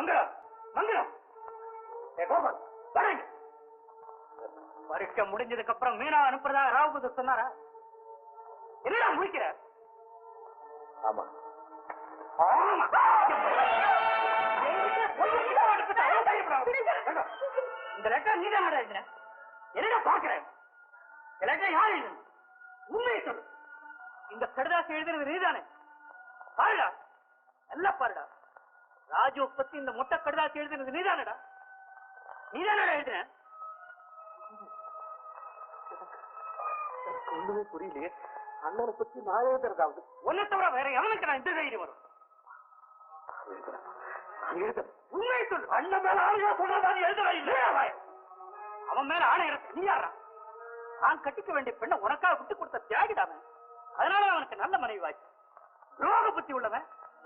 மங்களம் மங்களம். கோபால் வரேங்க பரீட்சை முடிஞ்சதுக்கு அப்புறம் மீனா அனுப்புறதா ராவுபதி சொன்னாரா? என்னடா முடிக்கிற ஆமா. இந்த லெட்டர் நீதான் எழுதின. என்னடா பாக்குறேன் இந்த லெட்டர் யார் எழுதுன? உண்மையை சொல்லு. இந்த கடிதாசி எழுதுனது நீதானே. ராஜு பத்தி இந்த மொட்டை கடிதாசி எழுதுனது நீதானடா? நீதானடா எழுதுன? ஒண்ணுமே புரியலையே. அண்ணனை பத்தி நான் எழுதுறதாவது உன்னை தவிர வேற எவனுக்கு நான் இந்த தைரியம் வரும்? உண்மையை சொல்லு. அண்ணன் மேல ஆணையா சொன்னா நீ எழுதலாம் இல்லையா அவன்? மேல ஆணை இருக்கு. நீ யாரா நான் கட்டிக்க வேண்டிய பெண்ணை உனக்காக விட்டு கொடுத்த தியாகிடாமன் அதனால அவனுக்கு நல்ல மனைவி வாச்சு துரோக புத்தி உள்ளவன்.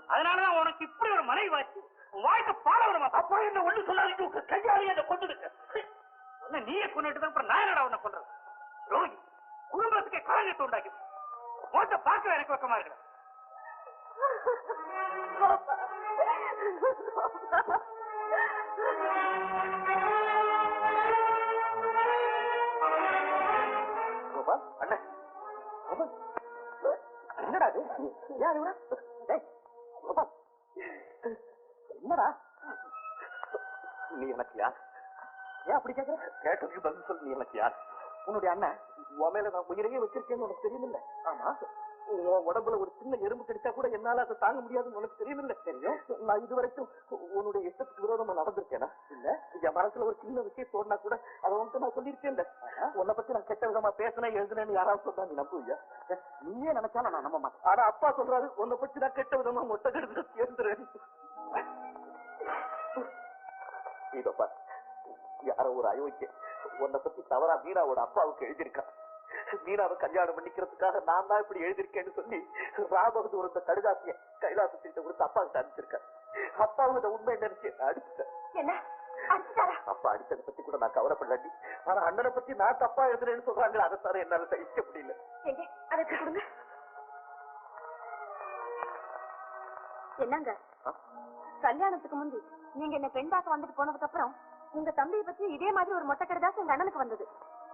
அதனாலதான் உனக்கு இப்படி ஒரு மனைவி வாச்சு வாழ்க்கை பாட வருமா அப்பா என்ன ஒண்ணு சொல்லாதீங்க. கையாலே என்ன கொண்டு உன்னை நீயே கொண்டுட்டு அப்புறம் நான் என்னடா உன்னை கொள்றது ரோகி குடும்பத்துக்கே கலங்கத்தை உண்டாக்கி மோட்ட பார்க்க எனக்கு அண்ணன் கோபால் என்னடா இது? யார் என்னடா? நீ எனக்கு யார்? ஏன் அப்படி கேக்குற? கேட்டதுக்கு பதில் சொல்லு நீ எனக்கு யார்? உன்னுடைய அண்ணன். உன் மேல நான் உயிரையே வச்சிருக்கேன்னு உனக்கு தெரியுமில்ல? ஆமா. உன் உடம்புல ஒரு சின்ன எறும்பு கடிச்சா கூட என்னால அதை தாங்க முடியாதுன்னு உனக்கு தெரியுமில்ல? தெரியும். நான் இது வரைக்கும் உன்னுடைய இஷ்டத்துக்கு விரோதமா நடந்திருக்கேனா? இல்ல. என் மனசுல ஒரு சின்ன விஷயம் தோணுனா கூட அதை வந்து நான் சொல்லியிருக்கேன்ல. உன்னை பத்தி நான் கெட்ட விதமா பேசினேன் எழுதுனேன்னு யாராவது சொன்னா நீ நம்புவியா? நீயே நினைச்சாலும் நான் நம்ப மாட்டேன். ஆனா அப்பா சொல்றாரு உன்னை பத்தி நான் கெட்ட விதமா மொட்டை கெடுத்து சேர்ந்துறேன் இதோ பாரு. யாரோ ஒரு அயோக்கிய உன்னை பத்தி தவறா மீனாவோட அப்பாவுக்கு எழுதியிருக்கான். மீனாவை கல்யாணம் பண்ணிக்கிறதுக்காக நான் தான் இப்படி எழுதியிருக்கேன்னு சொல்லி ராபகதூர் இந்த கடிதாசிய கைலாசத்திட்ட கொடுத்து அப்பா கிட்ட அனுப்பிச்சிருக்கேன் அப்பாவும் இதை உண்மை நினைச்சு அடிச்சுட்டேன். என்ன? அடிச்சாரா? அப்பா அடிச்சதை பத்தி கூட நான் கவலைப்படாட்டி ஆனா அண்ணனை பத்தி நான் தப்பா எழுதுறேன்னு சொல்றாங்களே அதை தவிர என்னால சகிக்க முடியல. என்னங்க? கல்யாணத்துக்கு முந்தி நீங்க என்ன பெண் பார்க்க வந்துட்டு போனதுக்கு அப்புறம் உங்க தம்பியை பத்தி இதே மாதிரி ஒரு மொட்டை கடிதாசு எங்க அண்ணனுக்கு வந்தது.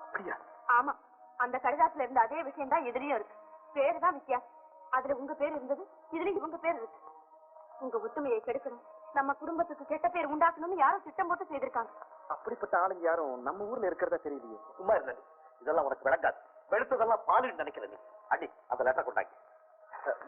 அப்படியா? ஆமா. அந்த கடிதாசுல இருந்த அதே விஷயம் தான் எதிரியும் இருக்கு. பேரு தான் வித்தியாசம் அதுல உங்க பேர் இருந்தது இதுல இவங்க பேர் இருக்கு. உங்க ஒத்துமையை கெடுக்கணும். நம்ம குடும்பத்துக்கு கெட்ட பேர் உண்டாக்கணும்னு யாரும் திட்டம் போட்டு செய்திருக்காங்க. அப்படிப்பட்ட ஆளுங்க யாரும் நம்ம ஊர்ல இருக்கிறதா தெரியலையே. சும்மா இருந்த இதெல்லாம் உனக்கு விளங்காது. வெளுத்ததெல்லாம் பாலுன்னு நினைக்கிற நீ. அடி அந்த லெட்டர் கொண்டாங்க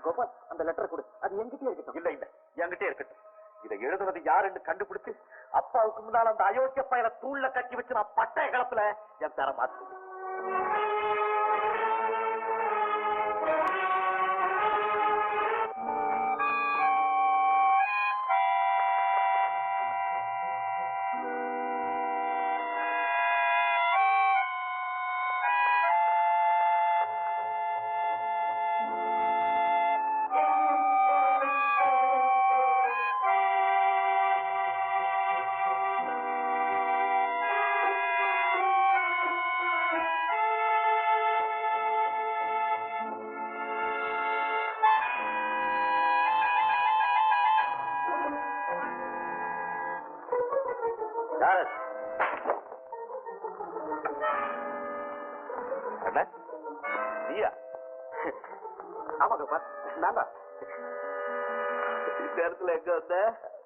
கோபால் அந்த லெட்டர் கொடு. அது என்கிட்டயே இருக்கட்டும். இல்ல இல்ல. என்கிட்டயே இருக்கட்டும். இதை எழுதுனது யாருன்னு கண்டுபிடிச்சு அப்பாவுக்கு முன்னால் அந்த அயோக்கிய பயனை தூள்ல கட்டி வச்சு நான் பட்டய களத்துல என் தர மாத்து அண்ணா நீயா? ஆமா கோபால் நான் தான். இந்த இடத்துல எங்க வந்த?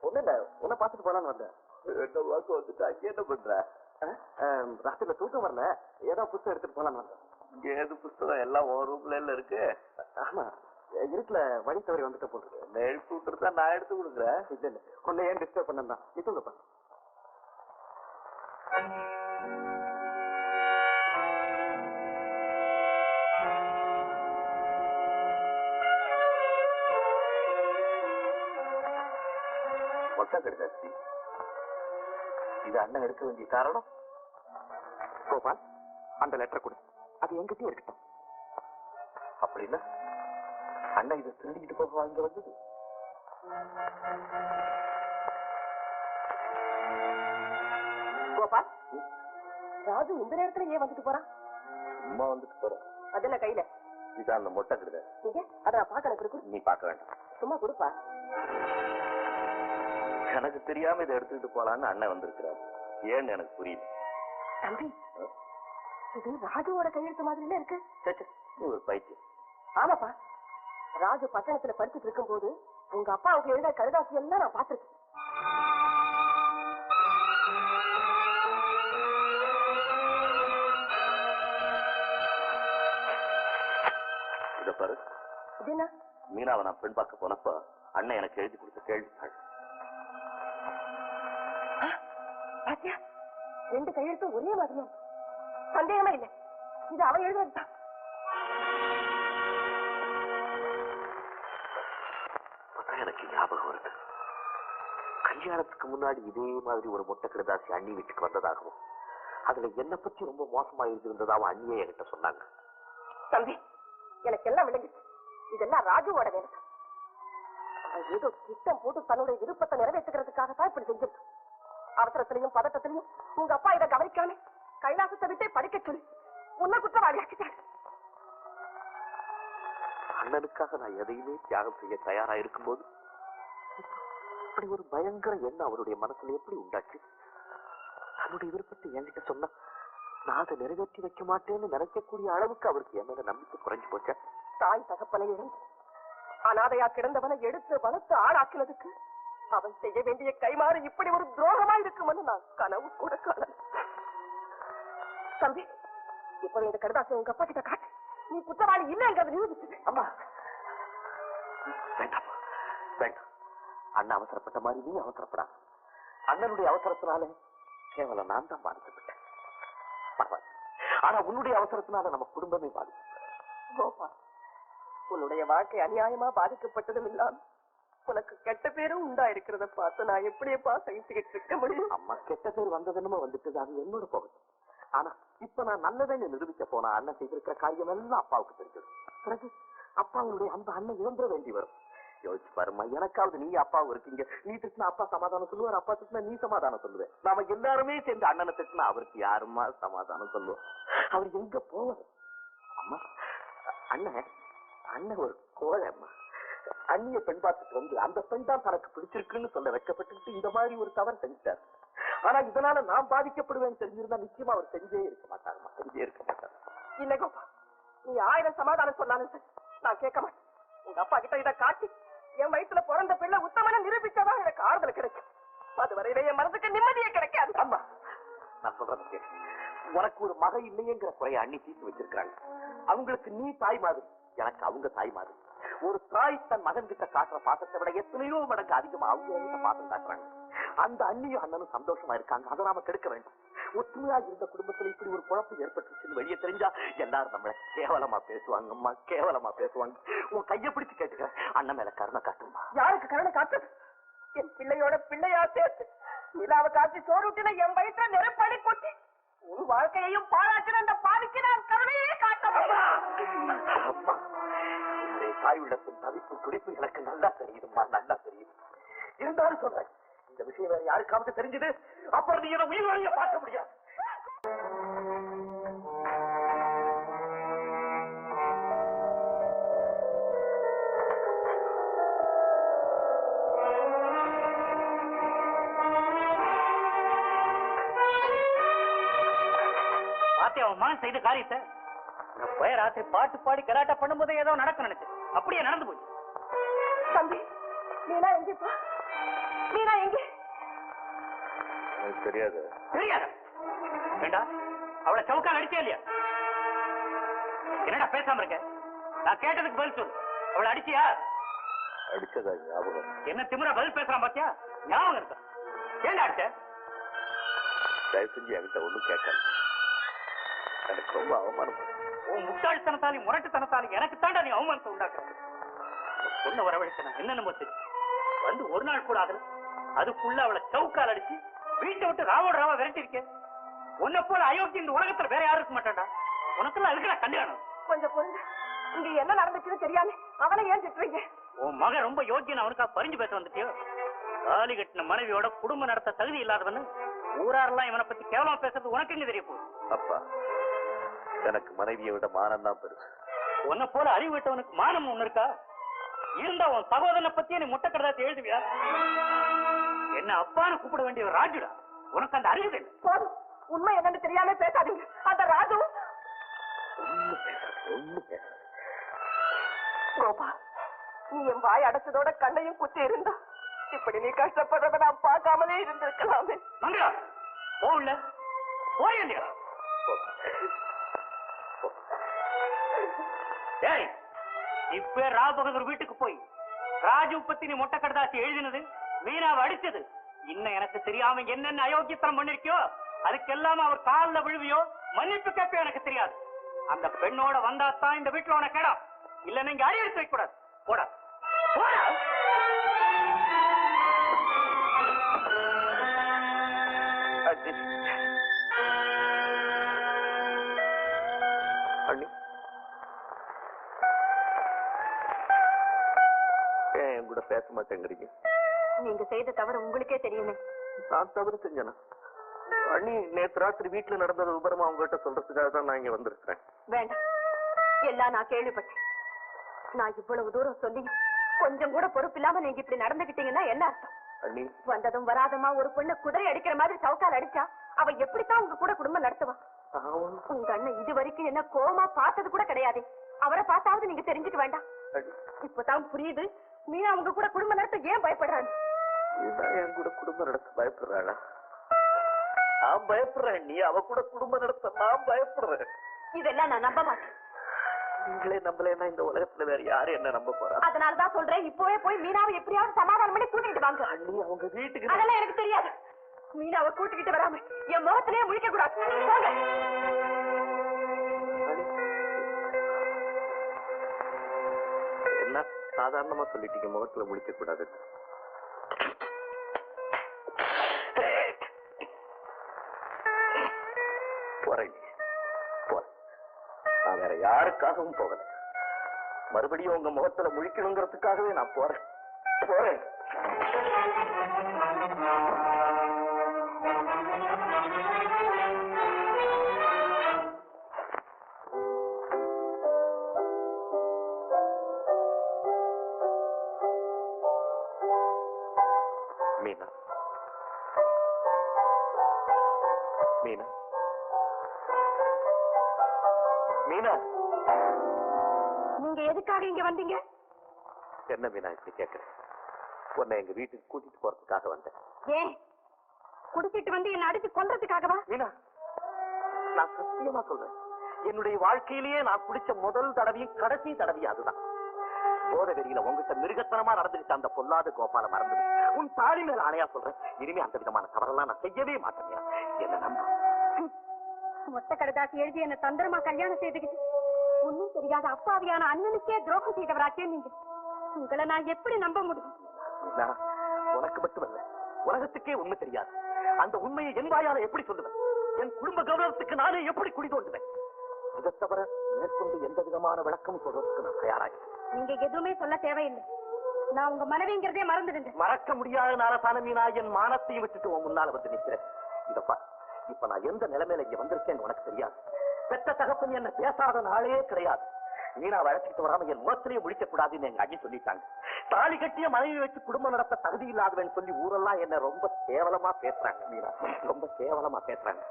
ஒண்ணு இல்ல உன்னை பாத்துட்டு போலான்னு வந்தேன். வந்துட்டா அங்க என்ன பண்ற? ராத்திரில தூக்கம் வரல ஏதோ புத்தகம் எடுத்துட்டு போலான்னு வந்தேன். இங்க ஏது புத்தகம் எல்லாம் ஒரு ரூம்ல இல்ல இருக்கு? ஆமா இருட்டுல வழி தவறி வந்துட்ட போட்டு என்ன எழுப்பி விட்டுருந்தா நான் எடுத்து கொடுக்குறேன். இல்ல இல்ல உன்னை ஏன் டிஸ்டர்ப் பண்ணா நீ தூங்கப்பா கடிதாச்சு இது அண்ணன் எடுக்க வேண்டிய காரணம்? கோபால் அந்த லெட்டர் கொடு. அது என்கிட்டயே இருக்கட்டும். அப்படின்னா அண்ணன் இதை திருடிக்கிட்டு போக வாங்க வந்தது. கோபால் ராஜு இந்த நேரத்துல ஏன் வந்துட்டு போறான்? சும்மா வந்துட்டு போறேன். அதுல கையில? இதான் அந்த மொட்டை இங்க அத பாக்கல இருக்கு நீ பார்க்க வேண்டாம். சும்மா கொடுப்பா. எனக்கு தெரியாம இதை எடுத்துக்கிட்டு போலான்னு அண்ணன் வந்திருக்கிறார். ஏன்னு எனக்கு புரியுது தம்பி இது ராஜுவோட கையெழுத்து மாதிரில இருக்கு. நீ ஒரு பைத்தியம். ஆமாப்பா. ராஜு பட்டணத்துல படிச்சுட்டு இருக்கும்போது உங்க அப்பாவுக்கு எழுத கடிதாசி எல்லாம் நான் இத பாரு. என்ன? மீனாவை நான் பெண் பார்க்க போனப்ப அண்ணன் எனக்கு எழுதி கொடுத்த கேள்வித்தாள். பாத்தியா ரெண்டு கையெழுத்தும் ஒரே மாதிரியா. சந்தேகமே இல்லை. இது அவன் எழுதுறதுதான் எனக்கு ஞாபகம் வருது. கல்யாணத்துக்கு முன்னாடி இதே மாதிரி ஒரு மொட்டை கடிதாசி அண்ணி வீட்டுக்கு வந்ததாகவும் அதுல என்ன பத்தி ரொம்ப மோசமா இருந்திருந்ததாகவும் அண்ணியே என்கிட்ட சொன்னாங்க. தம்பி எனக்கு எல்லாம் விளங்குச்சு இதெல்லாம் ராஜுவோட வேலை ஏதோ திட்டம் போட்டு தன்னுடைய விருப்பத்தை நிறைவேற்றுகிறதுக்காக தான் இப்படி செஞ்சிருக்கு. அவசரத்திலையும் பதட்டத்திலையும் உங்க அப்பா இதை கவனிக்காம கைலாசத்தை விட்டே படிக்க சொல்லி. உன்னை குற்றவாளி ஆக்கிட்டாரு அண்ணனுக்காக நான் எதையுமே தியாகம் செய்ய தயாரா இருக்கும்போது இப்படி ஒரு பயங்கர எண்ணம் அவருடைய மனசுல எப்படி உண்டாச்சு? தன்னுடைய விருப்பத்தை என்கிட்ட சொன்னா நான் அதை நிறைவேற்றி வைக்க மாட்டேன்னு நினைக்கக்கூடிய அளவுக்கு அவருக்கு என் மேல நம்பிக்கை குறைஞ்சு போச்சா? தாய் தகப்பனை இழந்து அனாதையா கிடந்தவனை எடுத்து வளர்த்து ஆளாக்கினதுக்கு அவன் செய்ய வேண்டிய கைமாறு இப்படி ஒரு துரோகமா இருக்குமென்னு நான் கனவு கூட காணல. தம்பி இப்போ இந்த கடுதாசை உங்க அப்பா கிட்ட காட்டு. நீ குற்றவாளி இல்லைங்கிறது நிரூபிச்சு அம்மா. வேண்டாம் வேண்டாம். அண்ணன் அவசரப்பட்ட மாதிரி நீ அவசரப்படாத. அண்ணனுடைய அவசரத்தினால கேவலம் நான் தான் பாதிக்கப்பட்டேன். பரவாயில்ல. ஆனா உன்னுடைய அவசரத்தினால நம்ம குடும்பமே பாதிக்கும் கோபா உன்னுடைய வாழ்க்கை அநியாயமா பாதிக்கப்பட்டதும் இல்லாம உனக்கு கெட்ட பேரும் உண்டா இருக்கிறத பார்த்து நான் எப்படியப்பா சகிச்சுக்கிட்டு இருக்க முடியும்? அம்மா கெட்ட பேர் வந்ததுன்னு வந்துட்டு அது என்னோட போகுது ஆனா இப்ப நான் நல்லதேன்னு நிரூபிக்க போனா அண்ணன் செய்திருக்கிற காரியம் எல்லாம் அப்பாவுக்கு தெரிஞ்சது பிறகு அப்பாவுடைய அந்த அண்ணன் இழந்துட வேண்டி வரும். யோசிச்சு பாருமா எனக்காவது நீ அப்பாவும் இருக்கீங்க. நீ திட்டினா அப்பா சமாதானம் சொல்லுவார் அப்பா திட்டினா நீ சமாதானம் சொல்லுவேன். நாம எல்லாருமே சேர்ந்து அண்ணனை திட்டினா அவருக்கு யாருமா சமாதானம் சொல்லுவோம் அவர் எங்க போவார்? அம்மா அண்ணன் அண்ணன் ஒரு கோழை அண்ணிய பெண் பார்த்துட்டு வந்து அந்த பெண் தான் தனக்கு பிடிச்சிருக்குன்னு சொல்ல வைக்கப்பட்டு இந்த மாதிரி ஒரு தவறு செஞ்சார் ஆனா இதனால நான் பாதிக்கப்படுவேன்னு தெரிஞ்சிருந்தா நிச்சயமா அவர் செஞ்சே இருக்க மாட்டாருமா செஞ்சே இருக்க மாட்டார். இல்ல கோபா நீ ஆயிரம் சமாதானம் சொன்னாலும் சரி நான் கேட்க மாட்டேன். உங்க அப்பா கிட்ட இதை காட்டி என் வயித்துல பிறந்த பிள்ளை உத்தமன நிரூபிச்சாதான் எனக்கு ஆறுதல் கிடைக்கும். அது வரையில என் மனதுக்கு நிம்மதியே கிடைக்காது. அம்மா நான் சொல்றது கேளு. உனக்கு ஒரு மக இல்லையேங்கிற குறைய அண்ணி தீர்த்து வச்சிருக்காங்க அவங்களுக்கு நீ தாய் மாதிரி எனக்கு அவங்க தாய் மாதிரி. ஒரு தாய் தன் மகன் கிட்ட காட்டுற பாசத்தை விட எத்தனையோ மடங்கு அதிகமா அவங்க பாசம் காட்டுறாங்க. அந்த அண்ணியும் அண்ணனும் சந்தோஷமா இருக்காங்க. அதை நாம கெடுக்க வேண்டாம். ஒற்றுமையா இருந்த குடும்பத்துல இப்படி ஒரு குழப்பம் ஏற்பட்டுச்சுன்னு வெளியே தெரிஞ்சா எல்லாரும் நம்மள கேவலமா பேசுவாங்க அம்மா. கேவலமா பேசுவாங்க. உன் கைய பிடிச்சு கேட்டுக்க அண்ணன் மேல கருணை காட்டுமா யாருக்கு கருணை காட்டு? என் பிள்ளையோட பிள்ளையா சேர்த்து நிலாவை சோறு விட்டுன என் வயிற்ற நெருப்படி கொட்டி ஒரு வாழ்க்கையையும் பாராட்டின என்னுடைய மதிப்பு துடிப்பு எனக்கு நல்லா தெரியுதுமா நல்லா தெரியும் இருந்தாலும் சொல்றேன் இந்த விஷயம் வேற யாருக்காவது தெரிஞ்சது? அப்புறம் நீ என்ன உயிர் பார்க்க முடியாது. பாத்தியா அவன் செய்த காரியத்தை? போய் ராத்திரி பாட்டு பாடி கலாட்டா பண்ணும்போது ஏதோ நடக்கும் நினைச்சேன். அப்படியே நடந்து போச்சு. தம்பி மீனா எங்கேப்பா மீனா எங்கே? தெரியாது. தெரியாத? வேண்டா அவளை சவுக்கால் அடிச்சே இல்லையா? என்னடா பேசாம இருக்க? நான் கேட்டதுக்கு பதில் சொல்லு. அவளை அடிச்சியா? அடிச்சதா ஞாபகம் என்ன திமிரா பதில் பேசுறான் பாத்தியா? ஞாபகம் இருக்கா? ஏன்டா அடிச்ச? தயவு செஞ்சு என்கிட்ட ஒண்ணும் கேட்கல எனக்கு ரொம்ப அவமானம் உன் முட்டாள்தனத்தாலையும் முரட்டுத்தனத்தாலையும் எனக்கு தாண்டா நீ அவமானத்தை உண்டாக்குற. பொண்ணு வரவழைச்ச நான் என்னென்னமோ தெரியும். வந்து ஒரு நாள் கூட ஆகல. அதுக்குள்ள அவளை சவுக்கால் அடிச்சு வீட்டை விட்டு ராவோட ராவா விரட்டி இருக்கேன் உன்னை போல அயோக்கிய இந்த உலகத்துல வேற யாரும் இருக்க மாட்டான்டா. உனக்குள்ள இருக்கிற கல்யாணம்? கொஞ்சம் பொருங்க இங்க என்ன நடந்துச்சுன்னு தெரியாம அவனை ஏன் திட்டுறீங்க? உன் மகன் ரொம்ப யோக்கியன் அவனுக்கா பறிஞ்சு பேச வந்துட்டியோ? தாலி கட்டின மனைவியோட குடும்ப நடத்த தகுதி இல்லாதவன்னு ஊராரெல்லாம் இவனை பத்தி கேவலமா பேசுறது உனக்கு எங்க தெரிய போகுது? அப்பா எனக்கு மனைவியை விட மானம் தான் பெருசு. உன்னை போல அறிவு விட்டவனுக்கு மானம் ஒண்ணு இருக்கா? இருந்தா உன் சகோதரனை பத்தியே நீ முட்டை கடதாத்தி எழுதுவியா? என்ன அப்பான்னு கூப்பிட வேண்டிய ராஜுடா? உனக்கு அந்த அறிவு இல்லை போதும் உண்மை என்னன்னு தெரியாம பேசாதீங்க. அந்த ராஜு. ஒண்ணு பேசாத ஒண்ணு பேசாத. கோபா நீ என் வாய் அடைச்சதோட கண்ணையும் குத்தி இருந்தா இப்படி நீ கஷ்டப்படுறத நான் பார்க்காமலே இருந்திருக்கலாமே. மங்களா போகல போய் இல்லையா ஏய் இப்ப பகதூர் வீட்டுக்கு போய் ராஜு பத்தி நீ மொட்டை கடதாசி எழுதினது மீனாவை அடிச்சது இன்னும் எனக்கு தெரியாம என்னென்ன அயோக்கியத்தனம் பண்ணிருக்கியோ அதுக்கெல்லாம் அவர் காலில் விழுவியோ மன்னிப்பு கேட்பியோ எனக்கு தெரியாது. அந்த பெண்ணோட வந்தா தான் இந்த வீட்டுல உனக்கு இடம். இல்லைன்னு இங்க அடி எடுத்து வைக்க கூடாது போடா. போடா. பேச மாட்டேங்கிறீங்க நீங்க செய்த தவறு உங்களுக்கே தெரியுமே நான் தவறு செஞ்சேனா? அண்ணி நேத்து ராத்திரி வீட்டுல நடந்தது விபரமா உங்ககிட்ட சொல்றதுக்காக தான் நான் இங்க வந்திருக்கிறேன். வேண்டாம். எல்லாம் நான் கேள்விப்பட்டேன். நான் இவ்வளவு தூரம் சொல்லி கொஞ்சம் கூட பொறுப்பு இல்லாம நீங்க இப்படி நடந்துகிட்டீங்கன்னா என்ன அர்த்தம்? அண்ணி. வந்ததும் வராதமா ஒரு பொண்ணு குதிரை அடிக்கிற மாதிரி சவுக்கால் அடிச்சா அவ எப்படித்தான் உங்க கூட குடும்பம் நடத்துவா? ஆமாம். உங்க அண்ணன் இது வரைக்கும் என்ன கோவமா பார்த்தது கூட கிடையாது. அவரை பார்த்தாவது நீங்க தெரிஞ்சுக்க வேண்டாம். இப்பதான் புரியுது மீனா உங்க கூட குடும்பம் நடத்த ஏன் பயப்படுறாங்க? என் கூட குடும்பம் நடத்த பயப்படுறாளா? நான் பயப்படுறேன். நீ அவ கூட குடும்பம் நடத்த நான் பயப்படுறேன். இதெல்லாம் நான் நம்ப மாட்டேன். நீங்களே நம்பலைன்னா இந்த உலகத்துல வேற யாரு என்ன நம்ப போறா? அதனாலதான் சொல்றேன் இப்பவே போய் மீனாவை எப்படியாவது சமாதானம் பண்ணி கூட்டிட்டு வாங்க. அண்ணி அவங்க வீட்டுக்கு அதெல்லாம் எனக்கு தெரியாது. மீனாவை கூட்டிக்கிட்டு வராம என் முகத்திலேயே முழிக்க கூடாது. என்ன? சாதாரணமா சொல்லிட்டீங்க முகத்துல முழிக்க கூடாது. போறேன் போறேன் நான் வேற யாருக்காகவும் போகல. மறுபடியும் உங்க முகத்துல முழிக்கணுங்கிறதுக்காகவே நான் போறேன். போறேன். வந்தீங்க? என்ன மீனா இப்படி உன்னை எங்க வீட்டுக்கு கூட்டிட்டு போறதுக்காக வந்தேன். ஏன் குடிச்சிட்டு வந்து என்ன அடிச்சு கொல்றதுக்காகவா மீனா நான் சத்தியமா சொல்றேன். என்னுடைய வாழ்க்கையிலேயே நான் குடிச்ச முதல் தடவையும் கடைசி தடவையும் அதுதான். போதகரியில உங்ககிட்ட மிருகத்தனமா நடந்துகிட்ட அந்த பொல்லாத கோபால மறந்துடு. உன் தாடி மேல ஆணையா சொல்றேன். இனிமே அந்த விதமான தவறெல்லாம் நான் செய்யவே மாட்டேன் என்ன நம்ப. மொத்த கடுதாசி எழுதி என்ன தந்திரமா கல்யாணம் செய்துக்கிட்டு ஒண்ணும் தெரியாத அப்பாவியான அண்ணனுக்கே துரோகம் செய்தவராச்சே நீங்க உங்களை நான் எப்படி நம்ப முடியும்? உனக்கு மட்டுமல்ல உலகத்துக்கே உண்மை தெரியாது. அந்த உண்மையை என் வாயால எப்படி சொல்லுவேன்? என் குடும்ப கௌரவத்துக்கு நானே எப்படி குடி தோண்டுவேன் இதை தவிர மேற்கொண்டு எந்த விதமான விளக்கமும் சொல்றதுக்கு நான் தயாராகிறேன் நீங்க எதுவுமே சொல்ல தேவையில்லை. நான் உங்க மனைவிங்கிறதே மறந்துடுங்க. மறக்க முடியாத நாரசான மீனா என் மானத்தையும் விட்டுட்டு உன் முன்னால வந்து நிக்கிறேன் இதப்பா இப்ப நான் எந்த நிலைமையில இங்க வந்திருக்கேன்னு உனக்கு தெரியாது. பெத்த தகப்பன் என்ன பேசாத நாளே கிடையாது. மீனா வளர்ச்சிட்டு வராம என் முகத்திலேயே முடிக்க கூடாதுன்னு எங்க அண்ணி சொல்லிட்டாங்க. தாலி கட்டிய மனைவி வச்சு குடும்பம் நடத்த தகுதி இல்லாதவன் சொல்லி ஊரெல்லாம் என்ன ரொம்ப கேவலமா பேசுறாங்க மீனா. ரொம்ப கேவலமா பேசுறாங்க.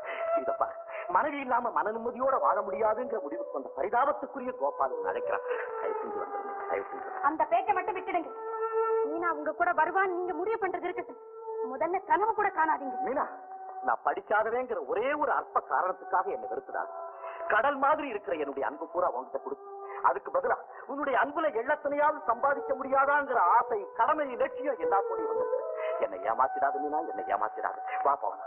இதப்பா மனைவி இல்லாம மன நிம்மதியோட வாழ முடியாதுங்கிற முடிவுக்கு வந்த பரிதாபத்துக்குரிய கோபால் உன்னை அழைக்கிறான். தயவு செஞ்சு வந்துருங்க தயவு செஞ்சு வந்துருங்க. அந்த பேச்சை மட்டும் விட்டுடுங்க. மீனா உங்க கூட வருவான்னு நீங்க முடிவு பண்றது இருக்கட்டும். முதல்ல கனவு கூட காணாதீங்க. மீனா நான் படிக்காதவேங்கிற ஒரே ஒரு அற்ப காரணத்துக்காக என்னை வெறுக்கிறாள் கடல் மாதிரி இருக்கிற என்னுடைய அன்பு பூரா உன்கிட்ட கொடுத்து. அதுக்கு பதிலா உன்னுடைய அன்புல எள்ளத்தனையாவது சம்பாதிக்க முடியாதாங்கிற ஆசை கடமை லட்சியம் எல்லா வந்திருக்கு. என்னை ஏமாத்திடாது மீனா என்னை ஏமாத்திடாது. போகலாம்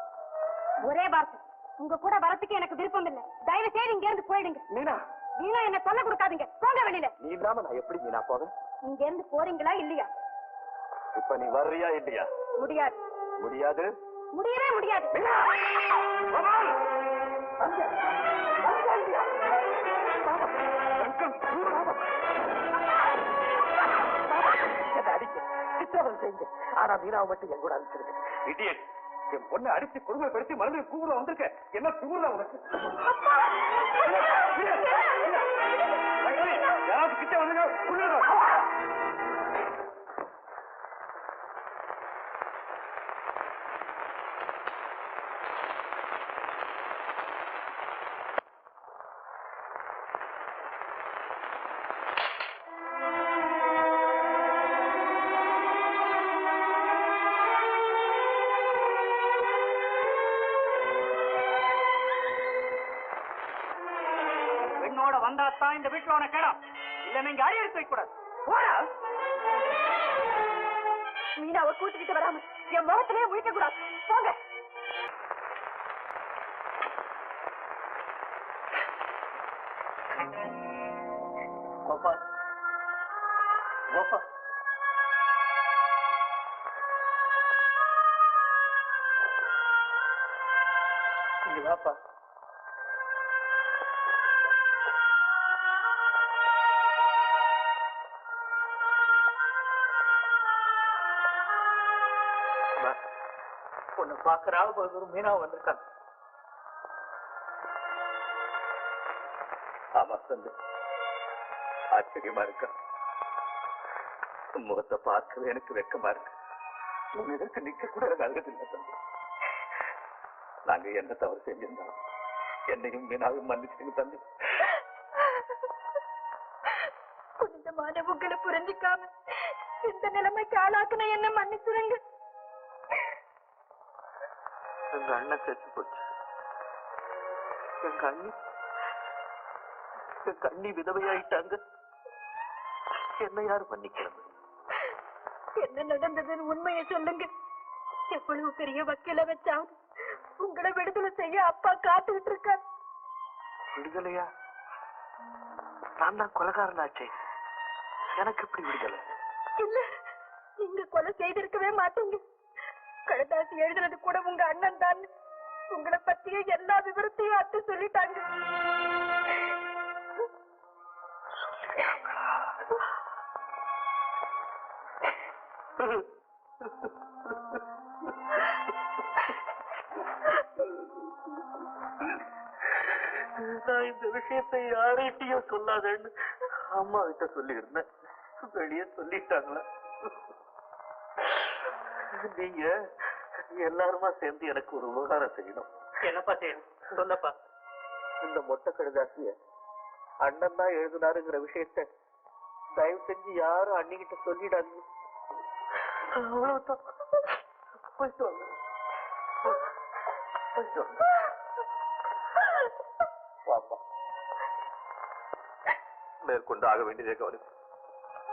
ஒரே வார்த்தை. உங்க கூட வரத்துக்கு எனக்கு விருப்பம் இல்ல. தயவு செய்து இங்க இருந்து போயிடுங்க. மீனா. நீங்க என்ன சொல்ல கொடுக்காதீங்க. போங்க வெளியில. நீ இல்லாம நான் எப்படி மீனா போவேன்? இங்க இருந்து போறீங்களா இல்லையா? இப்ப நீ வர்றியா இல்லையா? முடியாது. முடியாது? முடியவே முடியாது. அடிக்க. ஆனா மீனாவை மட்டும் என் கூட அனுப்பிச்சிருங்க இடியட் என் பொண்ணை அடிச்சு கொடுமைப்படுத்தி மறுபடியும் கூகுள வந்திருக்க என்ன திமுறா உனக்கு யாராவது கிட்ட வந்துங்க இந்த வீட்டுல உனக்கு இடம். இல்ல நீங்க அடி எடுத்து வைக்க கூடாது. மீனாவை கூட்டிக்கிட்டு வராம என் முகத்திலே முடிக்க கூடாது. போங்க. கோபால் கோபால் இங்க வாப்பா. பாக்குறாள் ஒரு மீனா வந்திருக்காங்க ஆமா சந்து ஆச்சரியமா இருக்கா முகத்தை பார்க்கவே எனக்கு வெக்கமா இருக்கு. உன் எதிர்க்கு நிக்க கூட எனக்கு அழகதில்லை தம்பி. நாங்க என்ன தவறு செஞ்சிருந்தோம் என்னையும் மீனாவையும் மன்னிச்சுங்க தம்பி. கொஞ்சமான உங்களை புரிஞ்சுக்காம இந்த நிலைமைக்கு ஆளாக்குன என்ன மன்னிச்சுருங்க. எங்க அண்ணன் செத்து போச்சு. எங்க அண்ணி எங்க அண்ணி விதவையாயிட்டாங்க. என்ன யாரு மன்னிக்கிறது என்ன நடந்ததுன்னு உண்மையை சொல்லுங்க. எவ்வளவு பெரிய வக்கீல வச்சாவது உங்களை விடுதலை செய்ய அப்பா காத்துக்கிட்டு இருக்காரு. விடுதலையா? நான் தான் கொலகாரனாச்சே எனக்கு எப்படி விடுதலை? இல்ல நீங்க கொலை செய்திருக்கவே மாட்டீங்க. கழுதாசி எழுதுனது கூட உங்க அண்ணன் தான். உங்களை பத்திய எல்லா விவரத்தையும் அத்து சொல்லிட்டாங்க. நான் இந்த விஷயத்தை யார்கிட்டயும் சொல்லாதேன்னு அம்மா கிட்ட சொல்லியிருந்தேன். வெளியே சொல்லிட்டாங்களா? நீங்க எல்லாருமா சேர்ந்து எனக்கு ஒரு உபகாரம் செய்யணும். என்னப்பா செய்யணும்? சொல்லப்பா. இந்த மொட்டை கடுதாசிய அண்ணன் தான் எழுதினாருங்கிற விஷயத்த தயவு செஞ்சு யாரும் அண்ணிக்கிட்ட சொல்லிடாதீங்க. அவ்வளவுதான் போயிட்டு வாங்க. போயிட்டு வாங்க. மேற்கொண்டு ஆக வேண்டியதை கவனிப்போம்